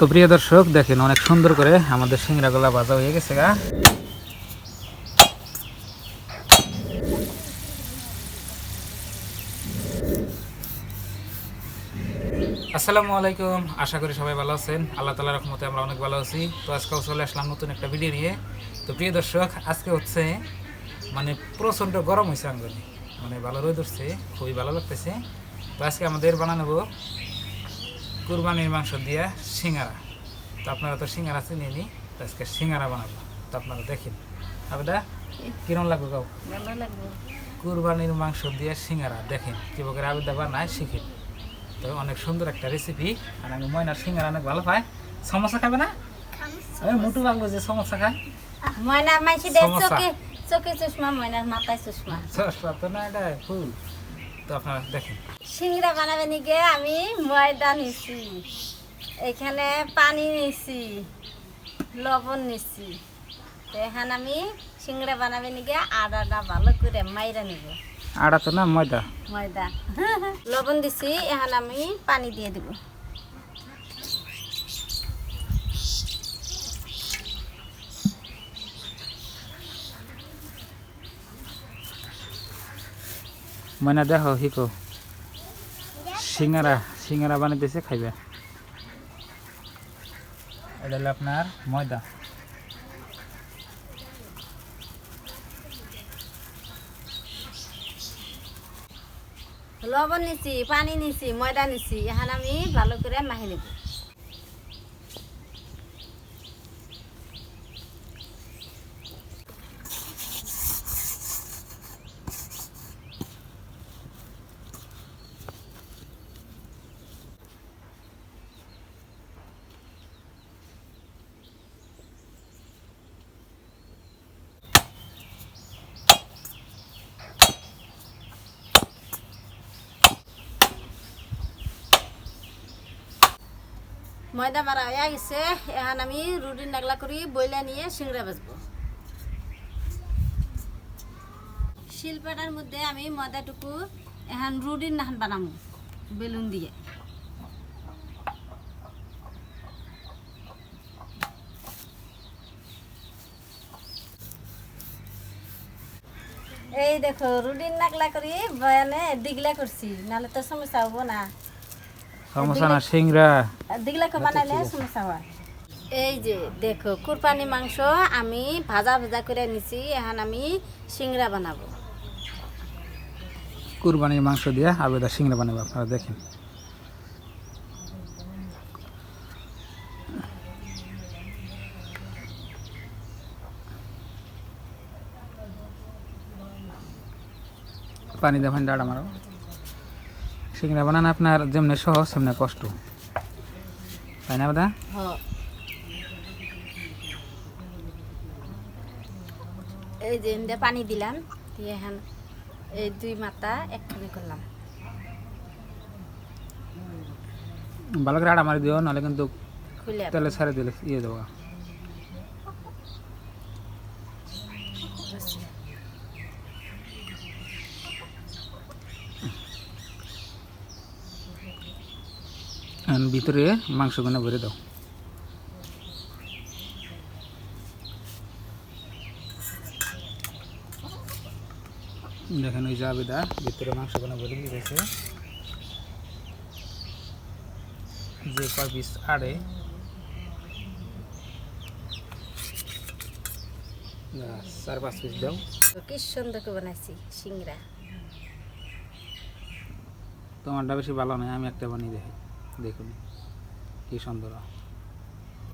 তো প্রিয় দর্শক, দেখেন অনেক সুন্দর করে আমাদের সিংড়াগুলা ভাজা হয়ে গেছে গা। আসসালামু আলাইকুম, আশা করি সবাই ভালো আছেন। আল্লাহ তালার রহমতে আমরা অনেক ভালো আছি। তো আজকেও চলে আসলাম নতুন একটা ভিডিও নিয়ে। তো প্রিয় দর্শক, আজকে হচ্ছে মানে প্রচণ্ড গরম হয়েছে আঙ্গুলি। মানে ভালো রোদ উঠছে, খুবই ভালো লাগতেছে। তো আজকে আমাদের বানানো কুরবানির মাংস দিয়া সিঙ্গারা। তো আপনারা তো সিঙ্গারা চিনে নি আজকে সিঙ্গারা বানাবো। তো আপনারা দেখেন আবেদা কিরম লাগবে কাউ লাগবে। কুরবানির মাংস দিয়ে সিঙ্গারা দেখেন কি বকে আবেদা বানায় শিখেন। তো অনেক সুন্দর একটা রেসিপি আর আমি ময়নার সিঙ্গারা অনেক ভালো পাই। সমস্যা খাবে না? আমি মুটু লাগবে যে সমস্যা খায়। ময়না মাইছি। চোখে চোখে চশমা ময়নার মাথায় চশমা। চশমা তো না এটা ফুল। তো আপনারা দেখেন। সিংড়া বানাবেন গিয়ে আমি ময়দা নিছি। এখানে পানি নিছি লবণ নিছি। তো এখন আমি সিংড়া বানাবেন গিয়ে আদাটা ভালো করে মাইরা নিব। আড়া তো না ময়দা। ময়দা। লবণ দিছি এখন আমি পানি দিয়ে দিব। ময়না দেখো শিখো সিঙ্গারা সিঙ্গারা বানাইতেছে খাইবে। এটা হলো আপনার ময়দা। লবণ নিছি, পানি নিছি, ময়দা নিছি, এখন আমি ভালো করে মাহি নেব। ময়দা মারা হয়ে গেছে, এখন আমি রুটি নাগলা করি, বইলা নিয়ে সিংড়া বাজবো শিলপাটার মধ্যে আমি ময়দাটুকু এখন রুটির নাহান বানামু, বেলুন দিয়ে। এই দেখো রুটির নাগলা করি, বয়ানে দিগলা করছি, নাহলে তো সমস্যা হব না। সমস্যা না সিংড়া। দিগলাকে বানাইলে সমস্যা হয়। এই যে দেখো কুরবানি মাংস আমি ভাজা ভাজা করে নিছি এখন আমি সিংড়া বানাবো। কুরবানির মাংস দিয়ে আবেদা সিংড়া বানাবে আপনারা দেখেন। পানি দেবেন ডাড়া মারো। সিংড়া বানান আপনার যেমনি সহজ সেমনি কষ্ট। তাই না দাদা এই যে পানি দিলাম দিয়ে এখন এই দুই মাথা একখানে করলাম। ভালো করে আড়া মারি দিও নাহলে কিন্তু তেলে ছেড়ে দিলে ইয়ে দেবো। ভিতরে মাংসগুলো ভরে দাও। দেখেন ওই জাবেদা ভিতরে মাংসগুলো ভরে দিয়েছে যে কয় পিস আড়ে। চার পাঁচ পিস দাও। কি সুন্দর করে বানাইছি সিংড়া। তোমারটা বেশি ভালো নয় আমি একটা বানিয়ে দেখি। দেখুন, কি সুন্দর।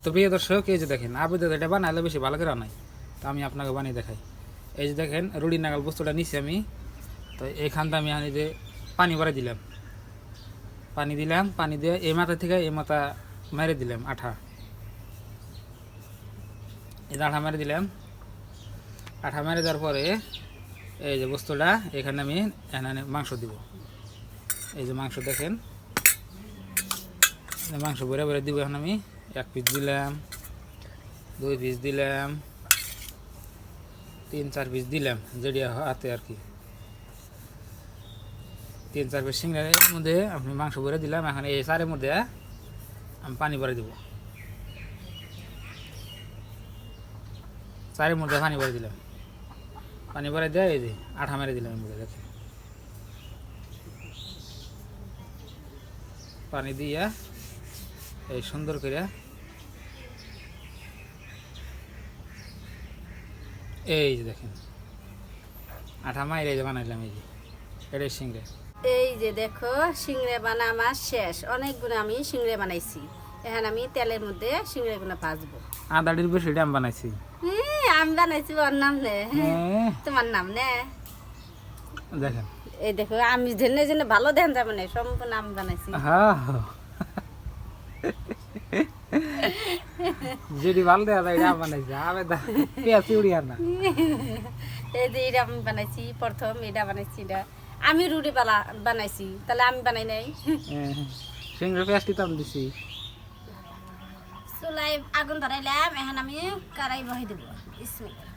তো প্রিয় দর্শক, এই যে দেখেন আবেদন এটা বানাইলে বেশি ভালো করে নাই তো আমি আপনাকে বানিয়ে দেখাই। এই যে দেখেন রুটি নাগাল বস্তুটা নিছি আমি। তো এইখানটা আমি আনি যে পানি ভরে দিলাম। পানি দিলাম, পানি দিয়ে এই মাথা থেকে এই মাথা মেরে দিলাম, আঠা। এই আঠা মেরে দিলাম। আঠা মেরে দেওয়ার পরে এই যে বস্তুটা, এখানে আমি এখানে মাংস দিব। এই যে মাংস দেখেন মাংস ভরে ভরে দিব এখন আমি। এক পিস দিলাম, দুই পিস দিলাম, তিন, চার পিস দিলাম, যেটা হাতে আর কি। তিন, চার পিস সিঙ্গার মধ্যে আপনি মাংস ভরে দিলাম, এখন এই সারের মধ্যে আমি পানি ভরে দিব। চারের মধ্যে পানি ভরে দিলাম। পানি ভরে দেয়, এই যে আঠা মেরে দিলাম পানি দিয়ে এই সুন্দর করে। এই যে দেখেন। আঠা মাইরে যে বানাইলাম এই যে। এটাই সিংড়ে এই যে দেখো সিংড়ে বানা আমার শেষ। অনেকগুলো আমি সিংড়ে বানাইছি। এখন আমি তেলের মধ্যে সিংড়েগুলো ভাজবো। আদাটির বেশি দাম বানাইছি। আমি বানাইছি ওর নাম নে। হ্যাঁ, তোমার নাম নে। দেখেন। এই দেখো আমি জেনে জেনে ভালো দেন যাবে না সম্পূর্ণ আমি বানাইছি। হ্যাঁ যেটি ভালো দেওয়া যায় এটা বানাইছে। আমি পেঁয়াজ উড়িয়ার না। এই যে এটা আমি বানাইছি প্রথম এটা বানাইছি এটা। আমি রুটি বালা বানাইছি তাহলে আমি বানাই নাই। সিংড়ে পেঁয়াজটি তো আমি দিছি। চুলাই আগুন ধরাইলাম এখন আমি কারাই বহাই দেবো। বিসমিল্লাহ।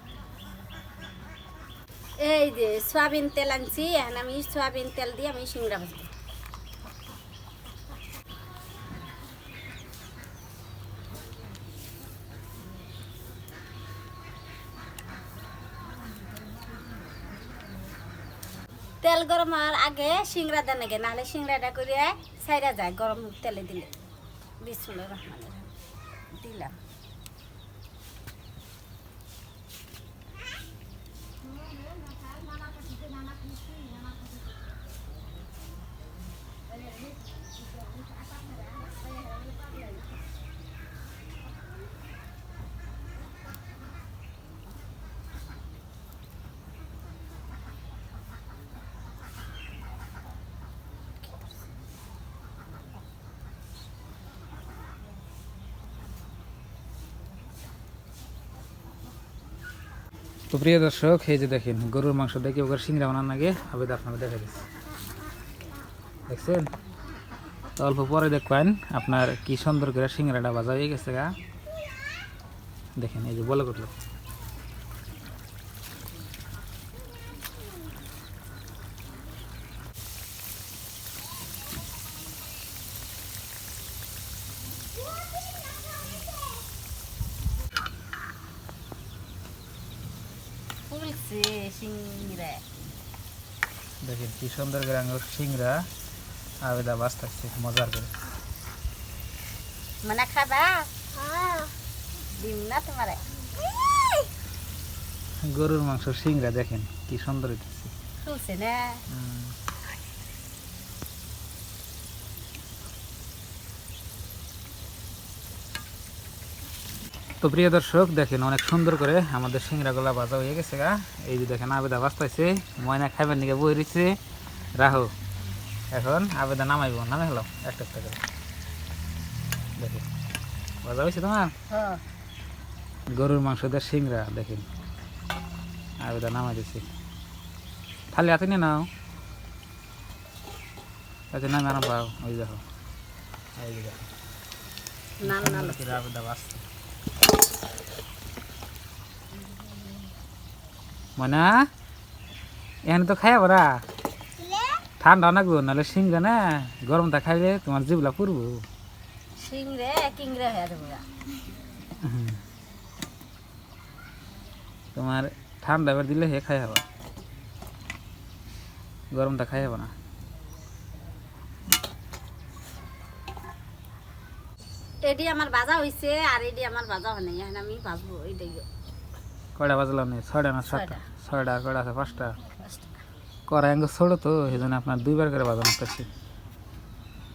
এই যে সয়াবিন তেল আনছি এখন আমি সয়াবিন তেল দিয়ে আমি সিংড়া ভাজবো তেল গরম হওয়ার আগে সিংড়া দেন আগে নাহলে সিংড়াটা করে সাইরা যায়, গরম তেলে দিলে। বিসমুল্লাহ রহমান দিলাম তো প্রিয় দর্শক, এই যে দেখেন, গরুর মাংস দেখে ওখানে সিংড়া বানান আগে আবেদ আপনাকে দেখা দিচ্ছি দেখছেন? তো অল্প পরে দেখবেন আপনার কি সুন্দর করে সিংড়াটা বাজা হয়ে গেছে গা। দেখেন, এই যে বলে করল ফুলছে সিংড়া। দেখেন কি সুন্দর করে আঙুর সিংড়া আবেদা বাস থাকছে মজার করে। মানে খাবা? ডিম না তোমার? গরুর মাংস সিংড়া দেখেন কি সুন্দর হইতেছে। ফুলছে না? তো প্রিয় দর্শক দেখেন অনেক সুন্দর করে আমাদের সিংড়াগুলা ভাজা হয়ে গেছে গা। এই যে দেখেন আবেদা বাঁচতেছে ময়না খাইবার নিকে বই রয়েছে রাহো এখন আবেদা নামাইব নামে হলো একটা একটা করে। দেখেন ভাজা হয়েছে তোমার? হ্যাঁ। গরুর মাংস দিয়ে সিংড়া দেখেন আবেদা নামাই দিছি খালি হাতে নিয়ে নাও। আচ্ছা না আরাম পাও ওই দেখো। এই দেখো। আবেদা বাঁচছে মনা? এখানে তো খাই বরা ঠান্ডা অনেক গো নাহলে সিংড়া না? গরমটা খাইলে তোমার জিবলা পুরবো। সিংড়ে কিংড়ে হয়ে যাব। তোমার ঠান্ডা এবার দিলে হে খাই হবা গরমটা খাই হবা না এডি আমার বাজা হইছে আর এডি আমার বাজা হয় নাই এখন আমি ভাজবো এইটাই। কয়টা বাজলাম নেই ছয়টা না সাতটা? ছয়টা। কয়টা আছে? পাঁচটা? কড়াই আঙ্গ ছোটো তো সেই জন্য আপনার দুইবার করে বাজানো করছি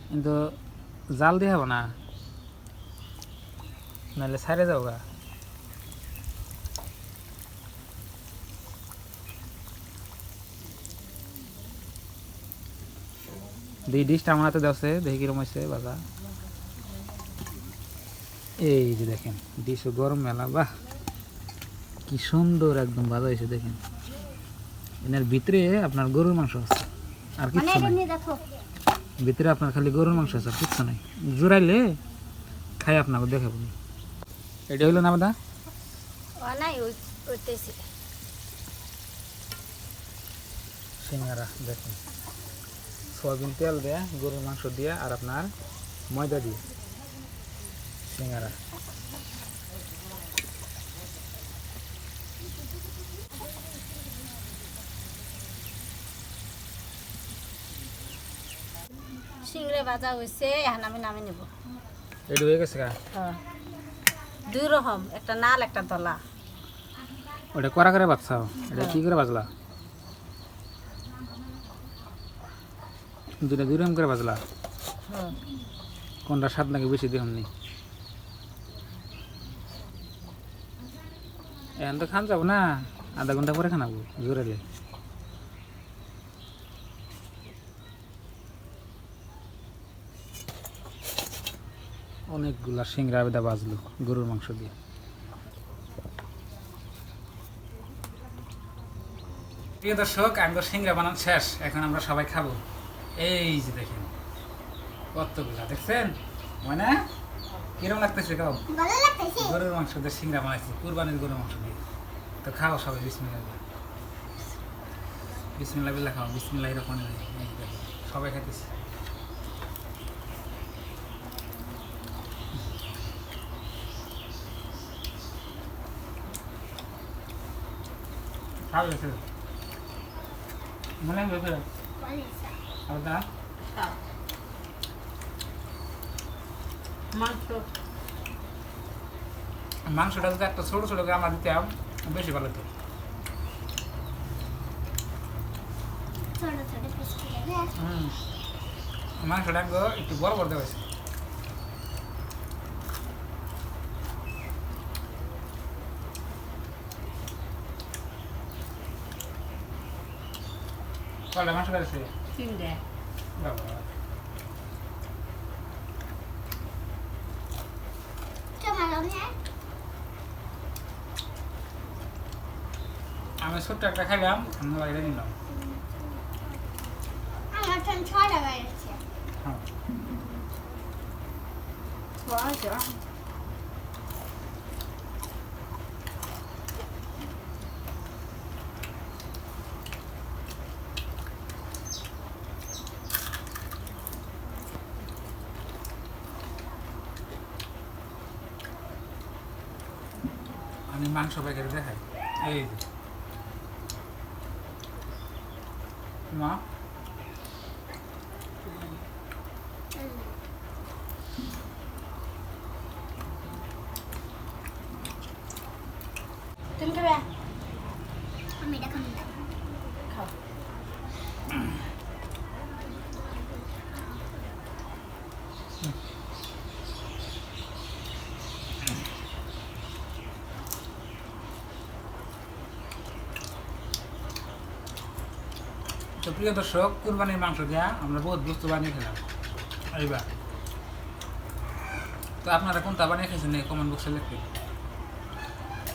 কিন্তু জাল দিয়ে হব না? নাহলে সাইরে যাও গা। দুই ডিশটা আমার হাতে দেওয়া দেখি কিরম হয়েছে বাজা এই যে দেখেন ডিশও গরম মেলা বাহ! কি সুন্দর একদম ভাজা হয়েছে দেখেন। এনার ভিতরে আপনার গরুর মাংস আছে আর মানে কিচ্ছু নাই। ভিতরে আপনার খালি গরুর মাংস আছে আর কিচ্ছু নাই। জোরাইলে খাই আপনাকে দেখাবো। এটা হইল না দাদা সিঙ্গারা দেখুন। সয়াবিন তেল দেয়া গরুর মাংস দিয়ে আর আপনার ময়দা দিয়ে। সিঙ্গারা। সিংড়ে ভাজা হয়েছে এখন আমি নামে নেব। রেডি হয়ে গেছে হ্যাঁ। দুই রকম একটা নাল একটা দলা ওটা করা করে বাচ্চাও এটা কি করে বাজলা দুটা দুই রকম করে বাজলা। কোনটা স্বাদ নাকি বেশি দেখুন নি? এখন তো খান যাব না? আধা ঘণ্টা পরে খানাবো জোরেলে অনেকগুলা সিংড়া বেদা বাজলো গরুর মাংস দিয়ে। প্রিয় দর্শক আমি তো সিংড়া বানান শেষ এখন আমরা সবাই খাব। এই যে দেখেন কতগুলা দেখছেন? মানে কিরম লাগতেছে কাউ গরুর মাংস দিয়ে সিংড়া বানাইছি কুরবানির গরুর মাংস দিয়ে। তো খাও সবাই বিসমিল্লাহ। বিসমিল্লাহ বিল্লাহ খাও বিসমিল্লাহ রহমান সবাই খাইতেছি। খাও গেছে মনে হয় বের আলাদা? মাংস। মাংসটা যদি একটা ছোটো ছোটো আমরা দিতাম বেশি ভালো হতো মাংসটা একটু বড় বড় দেওয়া হয়েছে। কয়টা মাংস বাবা আমি ছোট্ট একটা খাইলাম আমি বাইরে নিলাম। হ্যাঁ আমি মাংস প্যাকেট দেখাই। এই মা তুমি খাবে খাও তো প্রিয় দর্শক, কুরবানির মাংস দেওয়া আমরা বহুত বস্তু বানিয়ে খেলাম। এইবার। তো আপনারা কোনটা বানিয়ে খেয়েছেন এই কমেন্ট বক্সে লিখবেন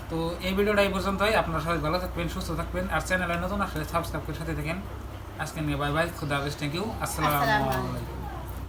তো এই ভিডিওটা এই পর্যন্তই। আপনারা সবাই ভালো থাকবেন, সুস্থ থাকবেন। আর চ্যানেলে নতুন আসলে সাবস্ক্রাইব করে সাথে থাকেন। আজকে নিয়ে বাই বাই খুদা হাফেজ থ্যাংক ইউ আসসালামু আলাইকুম।